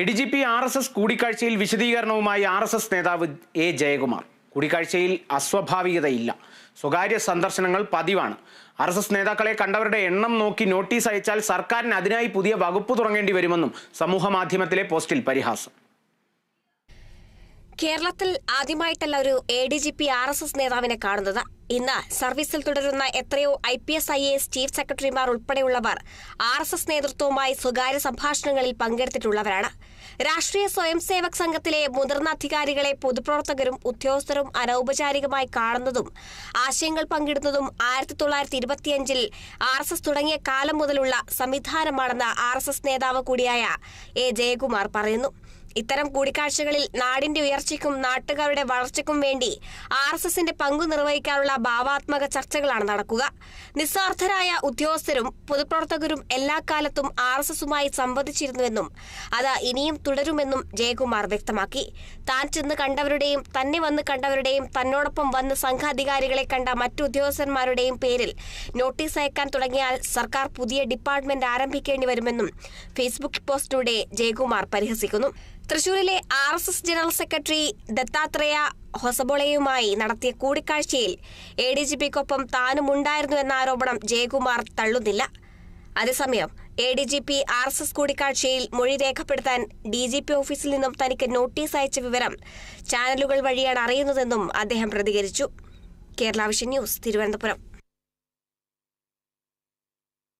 A D G P R S S കൂടിക്കാഴ്ചയിൽ വിശദീകരണവുമായി R S S നേതാവ് A Jayakumar. കൂടിക്കാഴ്ചയിൽ അസ്വാഭാവികതയില്ല. സ്വകാര്യ സന്ദർശനങ്ങൾ പതിവാണ്. ആർ എസ് എസ് നേതാക്കളെ കണ്ടവരുടെ എണ്ണം നോക്കി നോട്ടീസ് അയച്ചാൽ സർക്കാരിന് അതിനായി പുതിയ വകുപ്പ് തുടങ്ങേണ്ടി വരുമെന്നും സമൂഹ മാധ്യമത്തിലെ പോസ്റ്റിൽ പരിഹാസം. കേരളത്തിൽ ആദ്യമായിട്ടല്ല ഒരു A D G P R S S നേതാവിനെ കാണുന്നത്. ഇന്ന് സർവീസിൽ തുടരുന്ന എത്രയോ I P S I A S സെക്രട്ടറിമാർ ഉൾപ്പെടെയുള്ളവർ ആർ എസ് എസ് നേതൃത്വവുമായി സ്വകാര്യ സംഭാഷണങ്ങളിൽ പങ്കെടുത്തിട്ടുള്ളവരാണ്. രാഷ്ട്രീയ സ്വയം സേവക് സംഘത്തിലെ മുതിർന്ന അധികാരികളെ പൊതുപ്രവർത്തകരും ഉദ്യോഗസ്ഥരും അനൌപചാരികമായി കാണുന്നതും ആശയങ്ങൾ പങ്കിടുന്നതും ആയിരത്തി തൊള്ളായിരത്തി ഇരുപത്തിയഞ്ചിൽ ആർ എസ് എസ് തുടങ്ങിയ കാലം മുതലുള്ള സംവിധാനമാണെന്ന് ആർ എസ് എസ് നേതാവ് കൂടിയായ എ ജയകുമാർ പറയുന്നു. ഇത്തരം കൂടിക്കാഴ്ചകളിൽ നാടിന്റെ ഉയർച്ചയ്ക്കും നാട്ടുകാരുടെ വളർച്ചയ്ക്കും വേണ്ടി ആർ എസ് എസിന്റെ പങ്കു നിർവഹിക്കാനുള്ള ഭാവാത്മക ചർച്ചകളാണ് നടക്കുക. നിസ്വാർത്ഥരായ ഉദ്യോഗസ്ഥരും പൊതുപ്രവർത്തകരും എല്ലാ കാലത്തും ആർ എസ് എസുമായി സംവദിച്ചിരുന്നുവെന്നും അത് ഇനിയും തുടരുമെന്നും ജയകുമാർ വ്യക്തമാക്കി. താൻ ചെന്ന് കണ്ടവരുടെയും തന്നെ വന്ന് കണ്ടവരുടെയും തന്നോടൊപ്പം വന്ന് സംഘാധികാരികളെ കണ്ട മറ്റു ഉദ്യോഗസ്ഥന്മാരുടെയും പേരിൽ നോട്ടീസ് അയക്കാൻ തുടങ്ങിയാൽ സർക്കാർ പുതിയ ഡിപ്പാർട്ട്മെന്റ് ആരംഭിക്കേണ്ടി വരുമെന്നും ഫേസ്ബുക്ക് പോസ്റ്റിലൂടെ ജയകുമാർ പരിഹസിക്കുന്നു. തൃശൂരിലെ R S S general secretary Dattatreya ഹൊസബോളയുമായി നടത്തിയ കൂടിക്കാഴ്ചയിൽ എ ഡി ജി പിക്കൊപ്പം താനും ഉണ്ടായിരുന്നു എന്ന ആരോപണം ജയകുമാർ തള്ളുന്നില്ല. അതേസമയം A D G P R S S കൂടിക്കാഴ്ചയിൽ മൊഴി രേഖപ്പെടുത്താൻ ഡി ജി പി ഓഫീസിൽ നിന്നും തനിക്ക് നോട്ടീസ് അയച്ച വിവരം ചാനലുകൾ വഴിയാണ് അറിയുന്നതെന്നും അദ്ദേഹം പ്രതികരിച്ചു. Kerala vision news Thiruvananthapuram.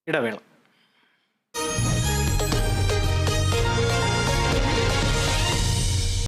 ഇടവേള.